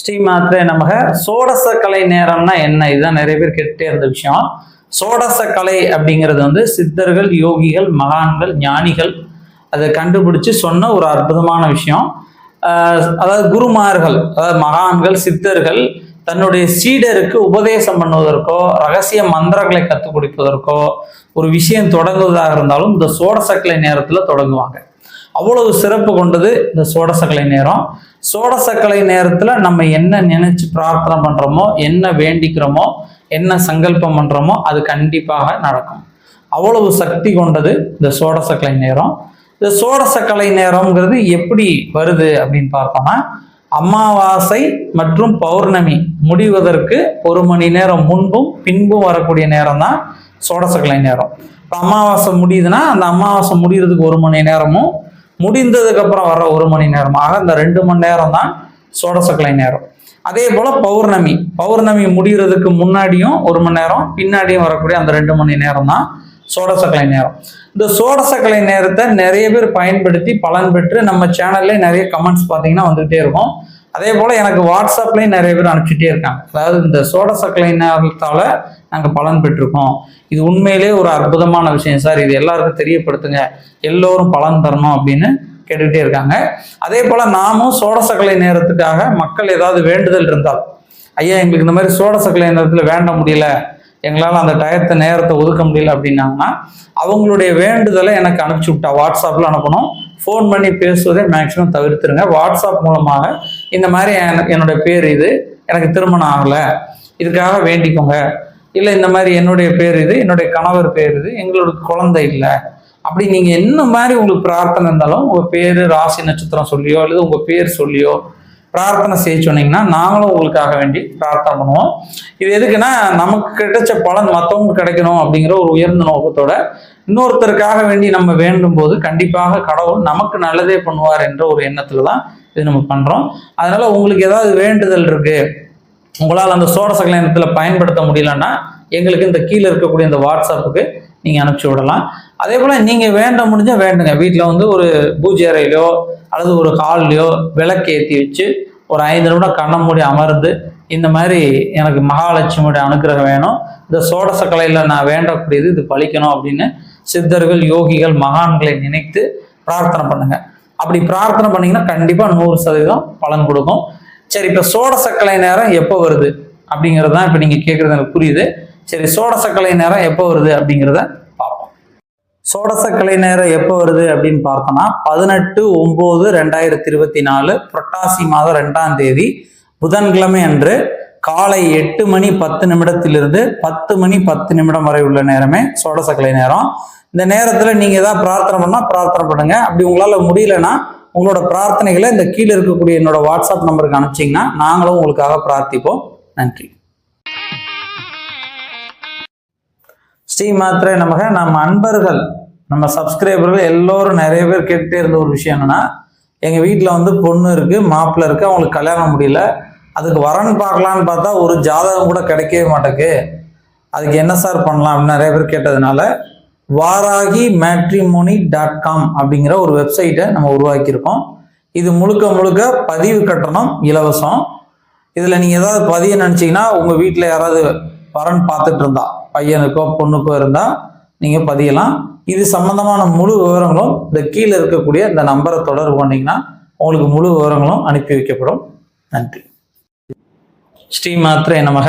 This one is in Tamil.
ஸ்ரீ மாத்திரை நமக. சோடச கலை நேரம்னா என்ன? இதுதான் நிறைய பேர் கேட்டே இருந்த விஷயம். சோடச கலை அப்படிங்கிறது வந்து சித்தர்கள் யோகிகள் மகான்கள் ஞானிகள் அதை கண்டுபிடிச்சு சொன்ன ஒரு அற்புதமான விஷயம். அதாவது குருமார்கள் அதாவது மகான்கள் சித்தர்கள் தன்னுடைய சீடருக்கு உபதேசம் பண்ணுவதற்கோ ரகசிய மந்திரங்களை கற்றுக் கொடுப்பதற்கோ ஒரு விஷயம் தொடங்குவதாக இருந்தாலும் இந்த சோடசக்கலை நேரத்தில் தொடங்குவாங்க. அவ்வளவு சிறப்பு கொண்டது இந்த சோடசக்கலை நேரம். சோடசக்கலை நேரத்தில் நம்ம என்ன நினைச்சு பிரார்த்தனை பண்ணுறோமோ என்ன வேண்டிக்கிறோமோ என்ன சங்கல்பம் பண்ணுறோமோ அது கண்டிப்பாக நடக்கும். அவ்வளவு சக்தி கொண்டது இந்த சோடசக்கலை நேரம். இந்த சோடசக்கலை நேரம்ங்கிறது எப்படி வருது அப்படின்னு பார்த்தோம்னா அமாவாசை மற்றும் பௌர்ணமி முடிவதற்கு ஒரு மணி நேரம் முன்பும் பின்பும் வரக்கூடிய நேரம் தான் சோடசக்கலை நேரம். இப்போ அமாவாசை முடியுதுன்னா அந்த அமாவாசை முடிகிறதுக்கு ஒரு மணி நேரமும் முடிந்ததுக்கு அப்புறம் வர ஒரு மணி நேரமாக இந்த ரெண்டு மணி நேரம் தான் சோடசக்கலை நேரம். அதே போல பௌர்ணமி. பௌர்ணமி முடிகிறதுக்கு முன்னாடியும் ஒரு மணி நேரம் பின்னாடியும் வரக்கூடிய அந்த ரெண்டு மணி நேரம் தான் சோடசக்கலை நேரம். இந்த சோடசக்கலை நேரத்தை நிறைய பேர் பயன்படுத்தி பலன் பெற்று நம்ம சேனல்ல நிறைய கமெண்ட்ஸ் பார்த்தீங்கன்னா வந்துகிட்டே இருக்கும். அதே போல் எனக்கு வாட்ஸ்அப்லேயும் நிறைய பேர் அனுப்பிச்சிட்டே இருக்காங்க. அதாவது இந்த சோடசக்கலை நேரத்தால் நாங்கள் பலன் பெற்றிருக்கோம். இது உண்மையிலே ஒரு அற்புதமான விஷயம் சார். இது எல்லாருக்கும் தெரியப்படுத்துங்க. எல்லோரும் பலன் தரணும் அப்படின்னு கேட்டுக்கிட்டே இருக்காங்க. அதே போல் நாமும் சோடசக்கலை நேரத்துக்காக மக்கள் ஏதாவது வேண்டுதல் இருந்தால் ஐயா எங்களுக்கு இந்த மாதிரி சோடசக்கலை நேரத்தில் வேண்ட முடியல. எங்களால் அந்த டயத்தை நேரத்தை ஒதுக்க முடியல அப்படின்னாங்கன்னா அவங்களுடைய வேண்டுதலை எனக்கு அனுப்பிச்சி விட்டா வாட்ஸ்அப்பில் அனுப்பணும். ஃபோன் பண்ணி பேசுவதை மேக்ஸிமம் தவிர்த்துருங்க. வாட்ஸ்அப் மூலமாக இந்த மாதிரி என்னுடைய பேர் இது. எனக்கு திருமணம் ஆகலை. இதுக்காக வேண்டிக்கோங்க. இல்லை இந்த மாதிரி என்னுடைய பேர் இது என்னுடைய கணவர் பேர் இது எங்களோட குழந்தை இல்லை. அப்படி நீங்கள் என்ன மாதிரி உங்களுக்கு பிரார்த்தனை இருந்தாலும் உங்கள் பேர் ராசி நட்சத்திரம் சொல்லியோ அல்லது உங்கள் பேர் சொல்லியோ பிரார்த்தனை செய்ய சொன்னீங்கன்னா நாங்களும் உங்களுக்காக வேண்டி பிரார்த்தனை பண்ணுவோம். இது எதுக்குன்னா நமக்கு கிடைச்ச பலன் மற்றவங்க கிடைக்கணும் அப்படிங்கிற ஒரு உயர்ந்த நோக்கத்தோட இன்னொருத்தருக்காக வேண்டி நம்ம வேண்டும் போது கண்டிப்பாக கடவுள் நமக்கு நல்லதே பண்ணுவார் என்ற ஒரு எண்ணத்துல தான் இது நம்ம பண்ணுறோம் அதனால் உங்களுக்கு ஏதாவது வேண்டுதல் இருக்குது உங்களால் அந்த சோடச பயன்படுத்த முடியலன்னா எங்களுக்கு இந்த கீழே இருக்கக்கூடிய இந்த வாட்ஸ்அப்புக்கு நீங்கள் அனுப்பிச்சி விடலாம். அதே போல் நீங்கள் வேண்ட முடிஞ்சால் வேண்டுங்க. வீட்டில் வந்து ஒரு பூஜை அறையிலையோ அல்லது ஒரு ஹால்லையோ விளக்கு ஏற்றி வச்சு ஒரு ஐந்து நிமிடம் கண்ணம் மூடி அமர்ந்து இந்த மாதிரி எனக்கு மகாலட்சுமியோட அனுக்கிரகம் வேணும். இந்த சோடச கலையில் நான் வேண்டக்கூடியது இது பழிக்கணும் அப்படின்னு சித்தர்கள் யோகிகள் மகான்களை நினைத்து பிரார்த்தனை பண்ணுங்கள் அப்படி பிரார்த்தனை பண்ணீங்கன்னா கண்டிப்பாக நூறு சதவீதம் பலன் கொடுக்கும். சரி இப்போ சோடசக்கலை நேரம் எப்போ வருது? அப்படிங்கிறது தான் இப்போ நீங்கள் கேட்குறது எனக்கு புரியுது. சரி சோடசக்கலை நேரம் எப்போ வருது அப்படிங்கிறத பார்ப்போம். சோடசக்கலை நேரம் எப்போ வருது அப்படின்னு பார்த்தோம்னா பதினெட்டு ஒம்பது ரெண்டாயிரத்தி இருபத்தி நாலு புரட்டாசி மாதம் ரெண்டாம் தேதி புதன்கிழமை அன்று காலை எட்டு மணி பத்து நிமிடத்திலிருந்து பத்து மணி பத்து நிமிடம் வரை உள்ள நேரமே சோடசக்கலை நேரம். இந்த நேரத்தில் நீங்கள் ஏதாவது பிரார்த்தனை பண்ணால் பிரார்த்தனை பண்ணுங்கள் அப்படி உங்களால் முடியலன்னா உங்களோட பிரார்த்தனைகளை இந்த கீழே இருக்கக்கூடிய என்னோட வாட்ஸ்அப் நம்பருக்கு அனுப்பிச்சிங்கன்னா நாங்களும் உங்களுக்காக பிரார்த்திப்போம். நன்றி. ஸ்ரீ மாத்திரை நமக நம்ம அன்பர்கள் நம்ம சப்ஸ்கிரைபர்கள் எல்லோரும் நிறைய பேர் கேட்டுட்டே இருந்த ஒரு விஷயம் என்னன்னா எங்கள் வீட்டில் வந்து பொண்ணு இருக்குது மாப்பிள்ளை இருக்குது அவங்களுக்கு கல்யாணம் முடியல. அதுக்கு வரன் பார்க்கலான்னு பார்த்தா ஒரு ஜாதகம் கூட கிடைக்கவே மாட்டேக்கு அதுக்கு என்ன சார் பண்ணலாம் அப்படின்னு நிறைய பேர் கேட்டதுனால வாராகி மேட்ரிமோனி டாட் காம் அப்படிங்கிற ஒரு வெப்சைட்டை நம்ம உருவாக்கியிருக்கோம். இது முழுக்க முழுக்க பதிவு கட்டணம் இலவசம். இதில் நீங்கள் ஏதாவது பதிய நினச்சிங்கன்னா உங்கள் வீட்டில் யாராவது வரன் பார்த்துட்டு இருந்தா பையனுக்கோ பொண்ணுக்கோ இருந்தால் நீங்கள் பதியலாம். இது சம்பந்தமான முழு விவரங்களும் இந்த கீழே இருக்கக்கூடிய இந்த நம்பரை தொடர்பு பண்ணிங்கன்னா உங்களுக்கு முழு விவரங்களும் அனுப்பி வைக்கப்படும். நன்றி. ஸ்ரீ மாத்திரை நமக.